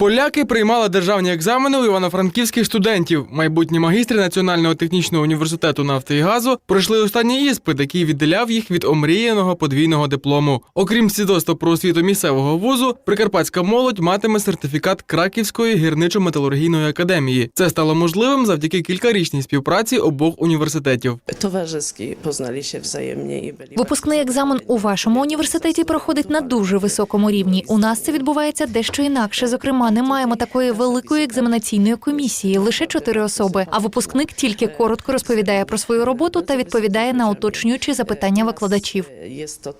Поляки приймали державні екзамени у івано-франківських студентів. Майбутні магістри Національного технічного університету нафти і газу пройшли останній іспит, який відділяв їх від омріяного подвійного диплому. Окрім свідоцтва про освіту місцевого вузу, прикарпатська молодь матиме сертифікат Краківської гірничо-металургійної академії. Це стало можливим завдяки кількарічній співпраці обох університетів. wzajemnie i byli Випускний екзамен у вашому університеті проходить на дуже високому рівні. У нас це відбувається дещо інакше. Зокрема, не маємо такої великої екзаменаційної комісії, лише чотири особи. А випускник тільки коротко розповідає про свою роботу та відповідає на уточнюючі запитання викладачів.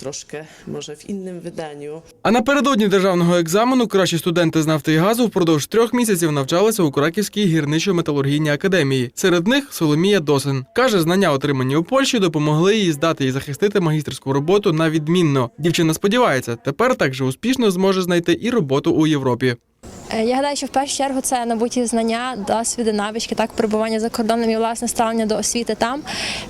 Troszkę może w innym wydaniu. А напередодні державного екзамену кращі студенти з нафти і газу впродовж трьох місяців навчалися у Краківській гірничо-металургійній академії. Серед них Соломія Досин каже, знання, отримані у Польщі, допомогли їй здати і захистити магістерську роботу на відмінно. Дівчина сподівається, тепер так же успішно зможе знайти і роботу у Європі. Е, Я гадаю, що в першу чергу це набуті знання, досвіди, навички, так перебування за кордоном і власне ставлення до освіти там,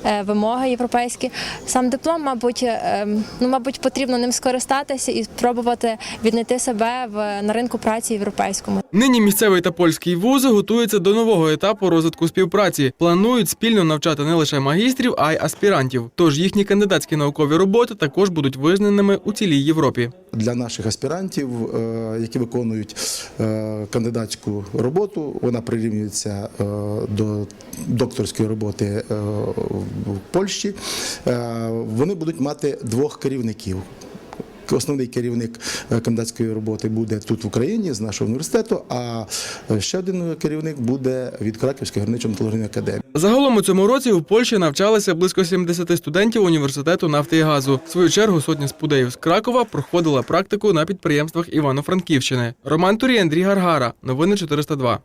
е, вимоги європейські. Сам диплом, мабуть, е, ну мабуть, потрібно ним скористатися і спробувати віднайти себе в на ринку праці європейському. Нині місцевий та польський вузи готуються до нового етапу розвитку співпраці. Планують спільно навчати не лише магістрів, а й аспірантів. Тож їхні кандидатські наукові роботи також будуть визнаними у цілій Європі. Для наших аспірантів, е, які виконують е, кандидатську роботу. Вона прирівнюється е, до докторської роботи в Польщі. Вони будуть мати двох керівників. Основний керівник е, кандидатської роботи буде тут в Україні з нашого університету, а е, ще один керівник буде від Краківської гірничо-металургійної академії. Загалом у цьому році у Польщі навчалися близько 70 студентів університету нафти і газу. В свою чергу сотня спудеїв з Кракова проходила практику на підприємствах Івано-Франківщини. Роман Турій, Андрій Гаргара. Новини 402.